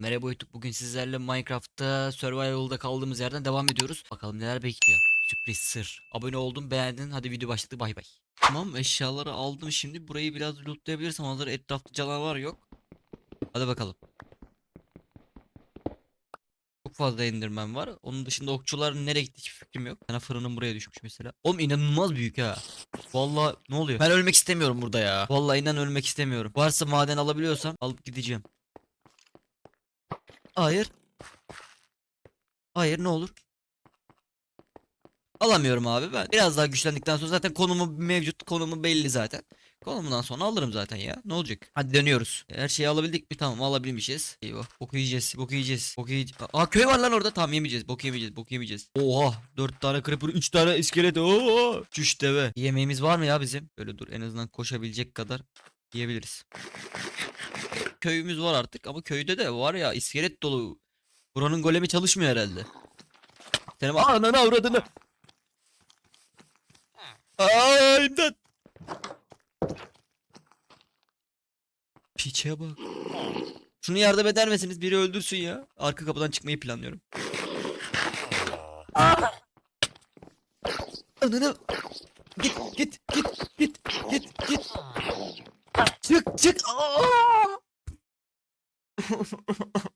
Merhaba YouTube. Bugün sizlerle Minecraft'ta Survival'da kaldığımız yerden devam ediyoruz. Bakalım neler bekliyor. Sürpriz sır. Abone oldum, beğendin. Hadi video başladı. Bay bay. Tamam eşyaları aldım şimdi. Burayı biraz lootlayabilirsem hazır etrafta canavar yok. Hadi bakalım. Çok fazla enderman var. Onun dışında okçular nereye gitti hiç fikrim yok. Sana fırının buraya düşmüş mesela. Oğlum inanılmaz büyük ha. Vallahi ne oluyor? Ben ölmek istemiyorum burada ya. Vallahi inan ölmek istemiyorum. Varsa maden alabiliyorsam alıp gideceğim. Hayır. Hayır ne olur. Alamıyorum abi ben. Biraz daha güçlendikten sonra zaten konumu mevcut. Konumu belli zaten. Konumundan sonra alırım zaten ya. Ne olacak? Hadi dönüyoruz. Her şeyi alabildik mi? Tamam alabilmişiz. Eyvah. Boku yiyeceğiz. Boku yiyeceğiz. Boku yiyeceğiz. Aa köy var lan orada. Tamam yemeyeceğiz. Boku yemeyeceğiz. Boku yemeyeceğiz. Oha. 4 tane creeper. 3 tane iskelet. Oo. Çüş deve. Yemeğimiz var mı ya bizim? Böyle dur. En azından koşabilecek kadar yiyebiliriz. Köyümüz var artık ama köyde de var ya iskelet dolu. Buranın golemi çalışmıyor herhalde. Senin ananı avradını. Aa imdat. Piçe bak. Şunu yardım eder misiniz? Biri öldürsün ya. Arka kapıdan çıkmayı planlıyorum. Ananı. Git git git git git git. Çık çık. Aa!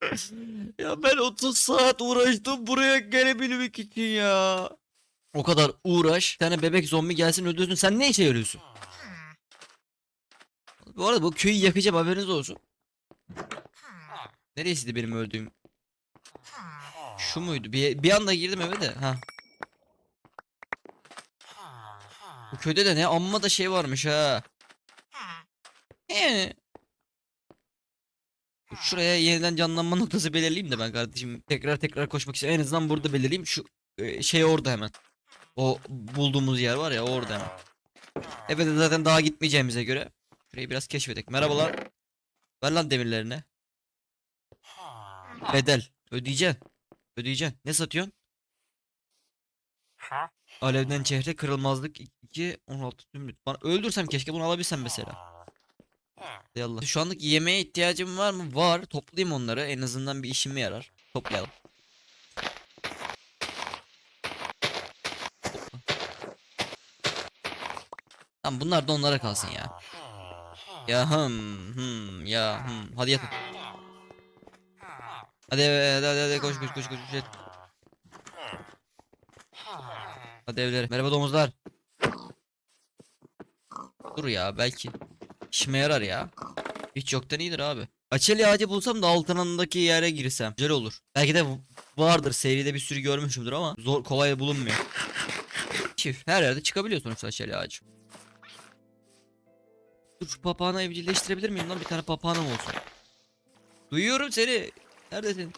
ya ben 30 saat uğraştım buraya gelebilmek için ya. O kadar uğraş. Bir tane bebek zombi gelsin öldürsün. Sen ne işe yarıyorsun? Bu arada bu köyü yakacağım haberiniz olsun. Neresiydi benim öldüğüm? Şu muydu? Bir, bir anda girdim eve de. Ha. Bu köyde de ne amma da şey varmış ha. Ee. Şuraya yeniden canlanma noktası belirleyeyim de ben kardeşim tekrar tekrar koşmak için en azından burada belirleyeyim şu e, şey orada hemen. O bulduğumuz yer var ya orada hemen. Evet zaten daha gitmeyeceğimize göre şurayı biraz keşfedek. Merhabalar. Ver lan demirlerini. Bedel. Ödeyeceksin. Ödeyeceksin. Ne satıyorsun? Alevden çehre kırılmazlık 2 16 zümrüt. Bana öldürsem keşke bunu alabilsem mesela. Ey Allah. Şu anlık yemeğe ihtiyacım var mı? Var. Toplayayım onları. En azından bir işime yarar. Toplayalım. Tamam bunlar da onlara kalsın ya. Ya hım hım ya hım. Hadi yatın. Hadi hadi hadi, hadi koş koş koş koş. koş. Hadi evlere. Merhaba domuzlar. Dur ya belki. İşime yarar ya. Hiç yoktan iyidir abi. Açeli ağacı bulsam da altınındaki yere girsem. Güzel olur. Belki de vardır seride bir sürü görmüşümdür ama zor kolay bulunmuyor. Çift her yerde çıkabiliyor sonuçta açeli ağacı. Dur şu papağanı evcilleştirebilir miyim lan bir tane papağanım olsun. Duyuyorum seni. Neredesin?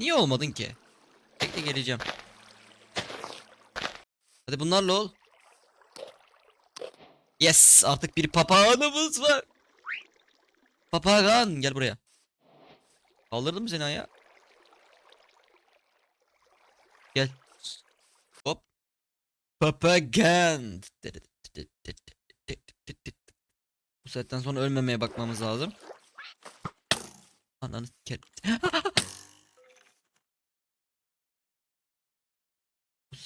Niye olmadın ki? Bekle geleceğim. Hadi bunlarla ol. Yes artık bir papağanımız var. Papağan gel buraya. Kaldırdım mı seni ayağa? Gel. Hop. Papağan. Bu saatten sonra ölmemeye bakmamız lazım. Ananı ker.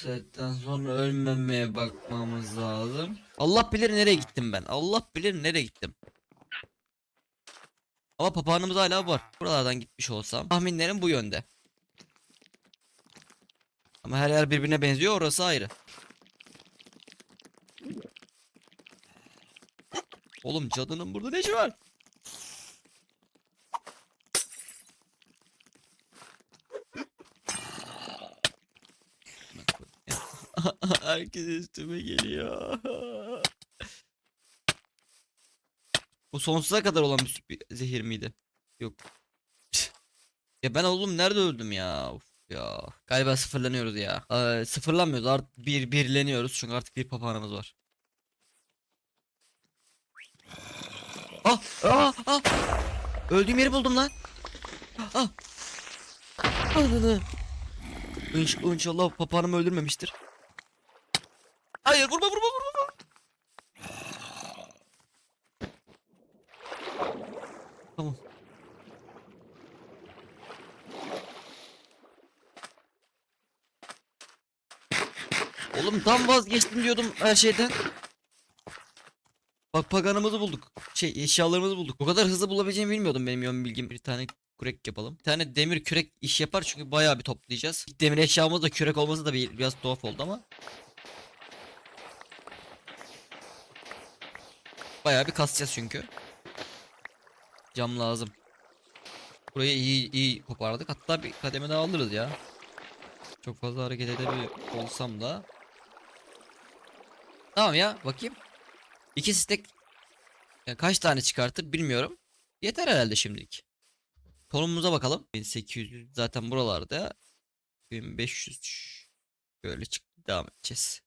saatten sonra ölmemeye bakmamız lazım. Allah bilir nereye gittim ben. Allah bilir nereye gittim. Ama papağanımız hala var. Buralardan gitmiş olsam. Tahminlerim bu yönde. Ama her yer birbirine benziyor orası ayrı. Oğlum cadının burada ne işi var? Herkes üstüme geliyor. Bu sonsuza kadar olan bir, zehir miydi? Yok. ya ben oğlum nerede öldüm ya? Of ya. Galiba sıfırlanıyoruz ya. Ee, sıfırlanmıyoruz. Artık bir birleniyoruz çünkü artık bir papağanımız var. Ah, ah, ah. Öldüğüm yeri buldum lan. Ah. Ananı. İnş, inşallah papağanımı öldürmemiştir. Hayır vurma vurma vurma. Tamam. Oğlum tam vazgeçtim diyordum her şeyden. Bak paganımızı bulduk. Şey eşyalarımızı bulduk. Bu kadar hızlı bulabileceğimi bilmiyordum benim yön bilgim. Bir tane kürek yapalım. Bir tane demir kürek iş yapar çünkü bayağı bir toplayacağız. Demir eşyamız da kürek olması da bir, biraz tuhaf oldu ama. Bayağı bir kasacağız çünkü. Cam lazım. Burayı iyi iyi kopardık. Hatta bir kademe daha alırız ya. Çok fazla hareket edebilir olsam da. Tamam ya bakayım. İki stek ya kaç tane çıkartır bilmiyorum. Yeter herhalde şimdilik. Konumumuza bakalım. 1800 zaten buralarda. 1500 böyle çıktı devam edeceğiz.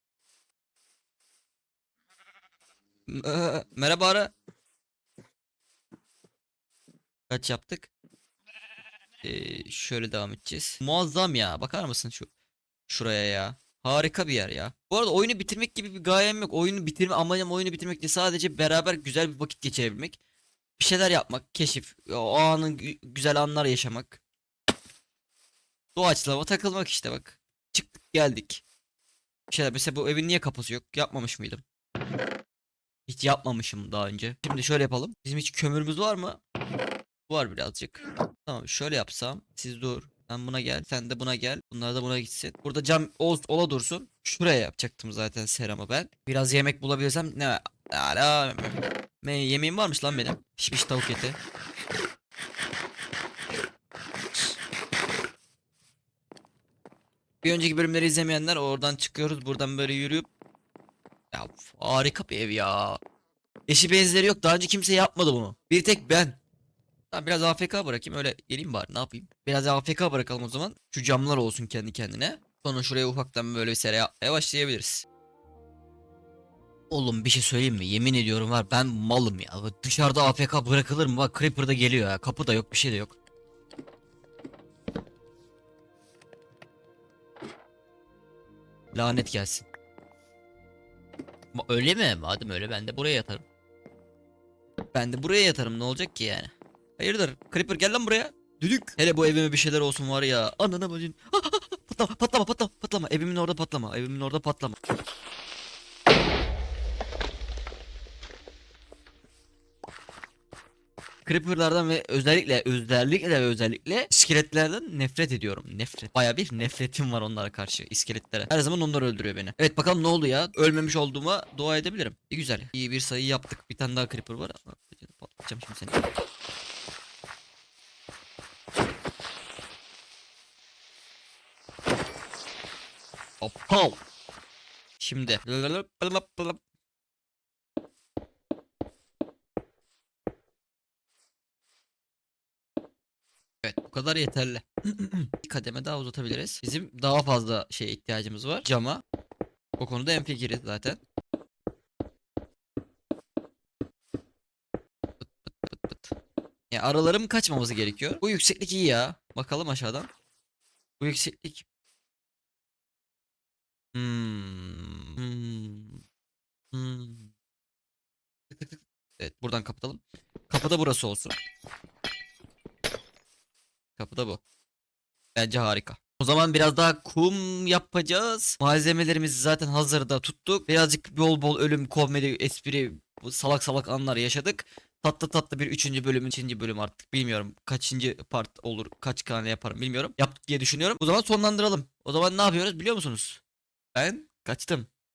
Merhaba ara. Kaç yaptık? Ee, şöyle devam edeceğiz. Muazzam ya. Bakar mısın şu şuraya ya? Harika bir yer ya. Bu arada oyunu bitirmek gibi bir gayem yok. Oyunu bitirme amacım oyunu bitirmek değil. Sadece beraber güzel bir vakit geçirebilmek. Bir şeyler yapmak, keşif, o anın gü- güzel anlar yaşamak. Doğaçlama takılmak işte bak. Çıktık geldik. Bir şeyler mesela bu evin niye kapısı yok? Yapmamış mıydım? Hiç yapmamışım daha önce. Şimdi şöyle yapalım. Bizim hiç kömürümüz var mı? Var birazcık. Tamam şöyle yapsam. Siz dur. Sen buna gel. Sen de buna gel. Bunlar da buna gitsin. Burada cam ol, ola dursun. Şuraya yapacaktım zaten seramı ben. Biraz yemek bulabilirsem ne? Ala. Me yemeğim varmış lan benim. Pişmiş tavuk eti. Bir önceki bölümleri izlemeyenler oradan çıkıyoruz. Buradan böyle yürüyüp. Ya harika bir ev ya. Eşi benzeri yok. Daha önce kimse yapmadı bunu. Bir tek ben. Tamam biraz AFK bırakayım öyle geleyim bari ne yapayım. Biraz AFK bırakalım o zaman. Şu camlar olsun kendi kendine. Sonra şuraya ufaktan böyle bir sere yapmaya başlayabiliriz. Oğlum bir şey söyleyeyim mi? Yemin ediyorum var ben malım ya. Dışarıda AFK bırakılır mı? Bak Creeper geliyor ya. Kapı da yok bir şey de yok. Lanet gelsin. Öyle mi? Madem öyle ben de buraya yatarım. Ben de buraya yatarım ne olacak ki yani? Hayırdır? Creeper gel lan buraya. Düdük. Hele bu evime bir şeyler olsun var ya. Anana bacın. patlama patlama patlama patlama. Evimin orada patlama. Evimin orada patlama. Creeper'lardan ve özellikle özellikle ve özellikle iskeletlerden nefret ediyorum. Nefret. Baya bir nefretim var onlara karşı iskeletlere. Her zaman onlar öldürüyor beni. Evet bakalım ne oldu ya? Ölmemiş olduğuma dua edebilirim. İyi güzel. İyi bir sayı yaptık. Bir tane daha Creeper var. Patlatacağım şimdi seni. Aptal. Şimdi. Kadar yeterli. Bir kademe daha uzatabiliriz. Bizim daha fazla şeye ihtiyacımız var. Cama. O konuda en fikiriz zaten. Pıt pıt pıt pıt. Ya aralarım kaçmaması gerekiyor. Bu yükseklik iyi ya. Bakalım aşağıdan. Bu yükseklik. Hmm. Hmm. Hmm. Evet buradan kapatalım. Kapıda burası olsun. Kapıda bu. Bence harika. O zaman biraz daha kum yapacağız. Malzemelerimizi zaten hazırda tuttuk. Birazcık bol bol ölüm, komedi, espri, bu salak salak anlar yaşadık. Tatlı tatlı bir üçüncü bölüm, ikinci bölüm artık bilmiyorum. Kaçıncı part olur, kaç tane yaparım bilmiyorum. Yaptık diye düşünüyorum. O zaman sonlandıralım. O zaman ne yapıyoruz biliyor musunuz? Ben kaçtım.